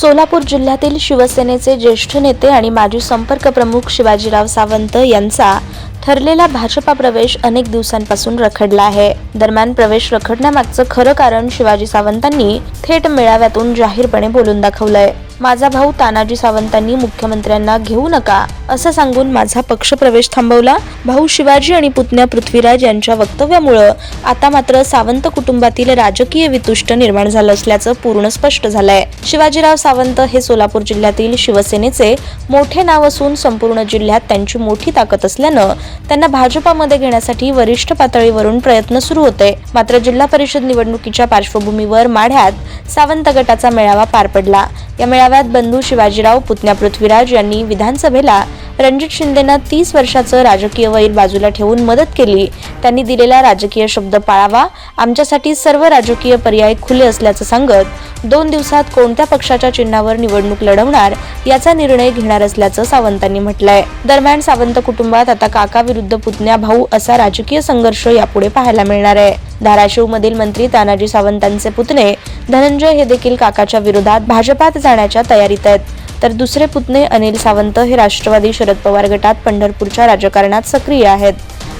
सोलापूर जिल्ह्यातील शिवसेनेचे ज्येष्ठ नेते आणि माजी संपर्क प्रमुख शिवाजीराव सावंत यांचा ठरलेला भाजपा प्रवेश अनेक दिवसांपासून रखडला आहे. दरम्यान प्रवेश रखडण्यामागचं खरं कारण शिवाजी सावंतांनी थेट मेळाव्यातून जाहीरपणे बोलून दाखवलंय. माझा भाऊ तानाजी सावंतांनी मुख्यमंत्र्यांना घेऊ नका असं सांगून माझा पक्षप्रवेश थांबवला. भाऊ शिवाजी आणि पुतण्या पृथ्वीराज यांच्या वक्तव्यामुळं आता मात्र सावंत कुटुंबातील राजकीय वितुष्ट निर्माण झालं असल्याचं पूर्ण स्पष्ट झालंय. शिवाजीराव सावंत हे सोलापूर जिल्ह्यातील शिवसेनेचे मोठे नाव असून संपूर्ण जिल्ह्यात त्यांची मोठी ताकद असल्यानं त्यांना भाजपामध्ये घेण्यासाठी वरिष्ठ पातळीवरून प्रयत्न सुरू होते. मात्र जिल्हा परिषद निवडणुकीच्या पार्श्वभूमीवर माढ्यात सावंत गटाचा मेळावा पार पडला. या मेळाव्यात बंधू शिवाजीराव पुतण्या पृथ्वीराज यांनी विधानसभेला रणजित शिंदेनं तीस वर्षाचं राजकीय वैर बाजूला ठेवून मदत केली. त्यांनी दिलेला राजकीय शब्द पाळावा. आमच्यासाठी सर्व राजकीय पर्याय खुले असल्याचं सांगत दोन दिवसात कोणत्या पक्षाच्या चिन्हावर निवडणूक लढवणार याचा निर्णय घेणार असल्याचं सावंतांनी म्हटलंय. दरम्यान सावंत कुटुंबात आता काका विरुद्ध पुतण्या भाऊ असा राजकीय संघर्ष यापुढे पाहायला मिळणार आहे. धाराशिवमधील मंत्री तानाजी सावंतांचे पुतणे धनंजय हे देखील काकाच्या विरोधात भाजपात जाण्याच्या तयारीत आहेत. तर दुसरे पुतणे अनिल सावंत हे राष्ट्रवादी शरद पवार गटात पंढरपूरच्या राजकारणात सक्रिय आहेत.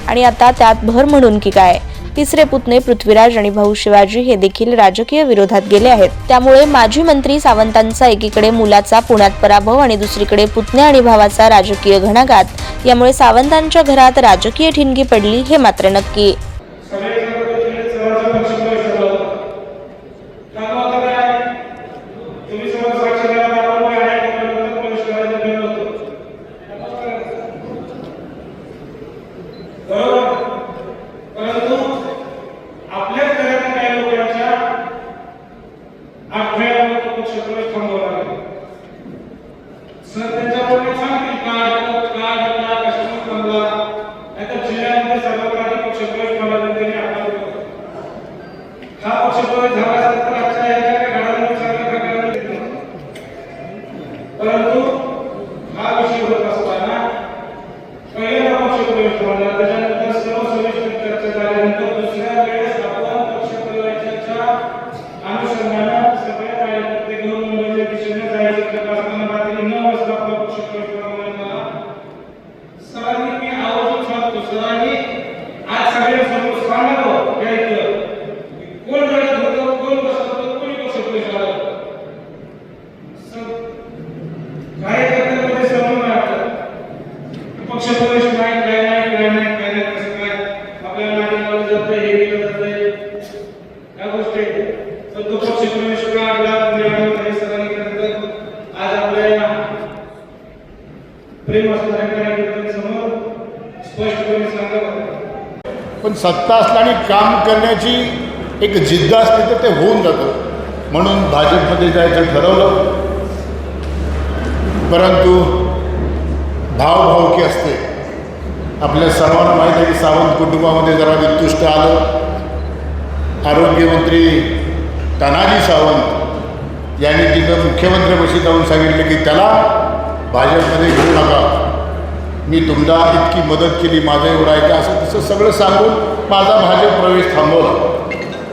आणि आता त्यात भर म्हणून की काय? तिसरे पुतणे पृथ्वीराज आणि भाऊ शिवाजी हे देखील राजकीय विरोधात गेले आहेत. त्यामुळे माजी मंत्री सावंतांचा एकीकडे मुलाचा पुण्यात पराभव आणि दुसरीकडे पुतणे आणि भावाचा राजकीय घणाघात यामुळे सावंतांच्या घरात राजकीय ठिणगी पडली हे मात्र नक्की सगळे सर्वपक्षीय सर्वांचा पक्षप्रवेश झाला होता. त्यामुळे आता काय? तुम्ही सर्व साक्ष द्याल, आपण काय आहे, आपल्याला प्रवेश करायचं ठरलं होतं. बरोबर? परंतु आपल्याच घरातील काही लोकांच्या आठवड्यावर तो पक्षप्रवेश थांबवला गेला. सर त्यांच्या बोलण्यात सांगतील का का घडला कशामुळे थांबला नाहीतर जिल्ह्यामध्ये सर्वात आधी पक्षप्रवेश मला त्यांनी आपला हा पक्षप्रवेश झाला असता तर आजच्या ह्याच्या काही घडामोडी चांगल्या प्रकारे दिसल्या नसत्या. परंतु हा विषय होत असताना पहिल्यांदा पक्षप्रवेश झाला त्याच्यानंतर सर्व सविस्तर चर्चा झाल्यानंतर दुसऱ्या वेळेस आपण पक्षप्रवेशाच्या अनुषंगानं सगळ्या कार्यकर्ते घेऊन मुंबईच्या दिशेने जायचं ठरत असताना रात्री नऊ वाजता आपला पक्षप्रवेश करण्यात आला सरांनी मी आवर्जून सांगतो सरांनी आज सगळ्यांसमोर सांगावं घ्यायचं कोण रडत होतं कोण बसत होतं कोणी पक्षप्रवेश झाला कार्यकर्त्यांमध्ये समन्वय वाटतं पक्षप्रवेश नाही काय नाही काय नाही काय नाही कसं काय आपल्याला मागे लावलं जातं हे केलं जातंय या गोष्टी आहेत. तर तो पक्षप्रवेश का आला मिळाला नाही सरांनी खरं आज आपल्या प्रेम असणाऱ्या स्पष्टपणे सांगावं पण सत्ता असल्याने काम करण्याची एक जिद्द असते तर ते होऊन जातं. म्हणून भाजपमध्ये जायचं ठरवलं. परंतु भावभावकी असते. आपल्या सर्वांना माहीत आहे की सावंत कुटुंबामध्ये जरा वितुष्ट आलं. आरोग्यमंत्री तानाजी सावंत यांनी तिथं मुख्यमंत्र्यापाशी जाऊन सांगितलं की त्याला भाजपमध्ये घेऊ नका. मी तुमचा इतकी मदत केली माझं एवढं आहे का असं तसं सगळं सांगून माझा भाजप प्रवेश थांबवला.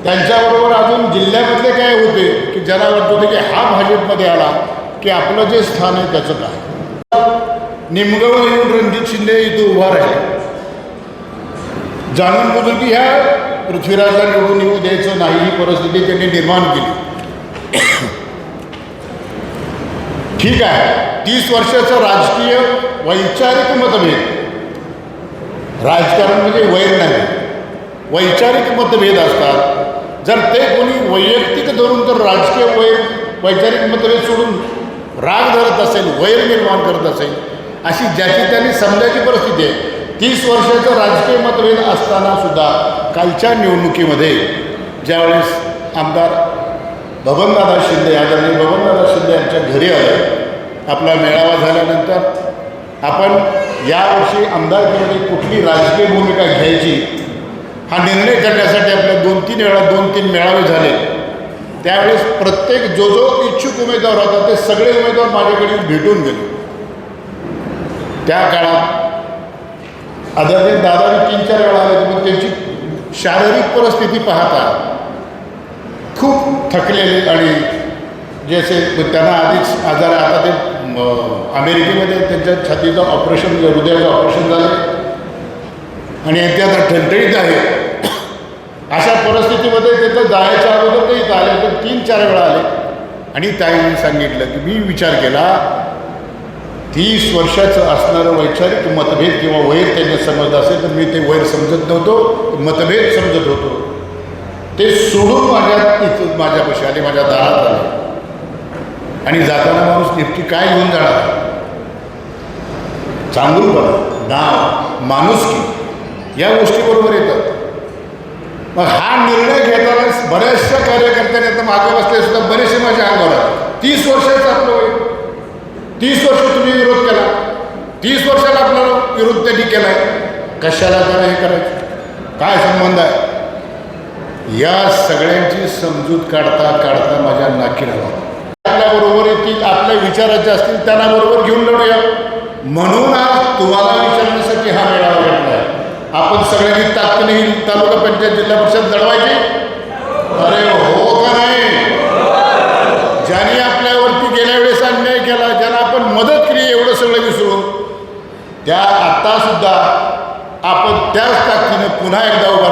त्यांच्याबरोबर अजून जिल्ह्यामधले काय होते की ज्यांना वाटत होते की हा भाजपमध्ये आला की आपलं जे स्थान आहे त्याचं काय? निमगाव येऊन रणजित शिंदे इथं उभा राहिले. जाणून बुजून की ह्या पृथ्वीराजला निवडून येऊ द्यायचं नाही ही परिस्थिती त्यांनी निर्माण केली. ठीक आहे. तीस वर्षाचं राजकीय वैचारिक मतभेद. राजकारण म्हणजे वैर नाही. वैचारिक मतभेद असतात. जर ते कोणी वैयक्तिक धरून तर राजकीय वैर वैचारिक मतभेद सोडून राग धरत असेल वैर निर्माण करत असेल अशी ज्याची त्यांनी समजायची परिस्थिती आहे तीस वर्षाचं राजकीय मतभेद असताना सुद्धा कालच्या निवडणुकीमध्ये ज्यावेळेस आमदार बबनदादा शिंदे आदरणीय बबनदादा शिंदे यांच्या घरी आले आपला मेळावा झाल्यानंतर आपण यावर्षी आमदारकीमध्ये कुठली राजकीय भूमिका घ्यायची हा निर्णय करण्यासाठी आपल्या दोन तीन वेळा दोन तीन मेळावे झाले त्यावेळेस प्रत्येक जो जो इच्छुक उमेदवार होता ते सगळे उमेदवार माझ्याकडे भेटून गेले. त्या काळात आदरणीय दादा तीन चार वेळा आले मग त्यांची शारीरिक परिस्थिती पाहता खूप थकलेले आणि जसे त्यांना आधीच आजार आहे आता ते अमेरिकेमध्ये त्यांच्या छातीचं ऑपरेशन हृदयाचं ऑपरेशन झालं. आणि ते आता ठणठणीत आहे. अशा परिस्थितीमध्ये तिथं जायच्या अगोदर ते इथं आले तर तीन चार वेळा आले. आणि त्यांनी सांगितलं की मी विचार केला तीस वर्षाचं असणारं वैचारिक मतभेद किंवा वैर त्यांना समजलं असेल तर मी ते वैर समजत नव्हतो मतभेद समजत होतो. ते सोडून माझ्या इथून माझ्यापाशी आले माझ्या दारात आले. आणि जाताना माणूस नेमकी काय घेऊन जाणार? चांगूलपणा नाव माणुसकी या गोष्टीबरोबर येतात. मग हा निर्णय घेताना बऱ्याचशा कार्यकर्त्यांनी आता मागे बसले सुद्धा बरेचसे माझ्या अंगावर आले तीस वर्षाचं आपलं वय. तीस वर्ष तुम्ही विरोध केला. तीस वर्षाला आपला विरोध त्यांनी केला आहे कशाला त्याला हे करायचं? काय संबंध आहे? या सगळ्यांची समजूत काढता काढता माझ्या नाकी राहा आपल्याबरोबर येतील आपल्या विचाराचे असतील त्यांना बरोबर घेऊन लढूया. म्हणून आज तुम्हाला विचारण्यासाठी हा मेळावा घेतला आहे आपण सगळ्यांनी ताकदीने ही तालुका पंचायत जिल्हा परिषद लढवायची? अरे हो का नाही? ज्यांनी आपल्यावरती गेल्या वेळेस अन्याय केला ज्यांना आपण मदत केली एवढं सगळं विसरून. त्या आत्तासुद्धा आपण त्याच ताकदीनं पुन्हा एकदा उभा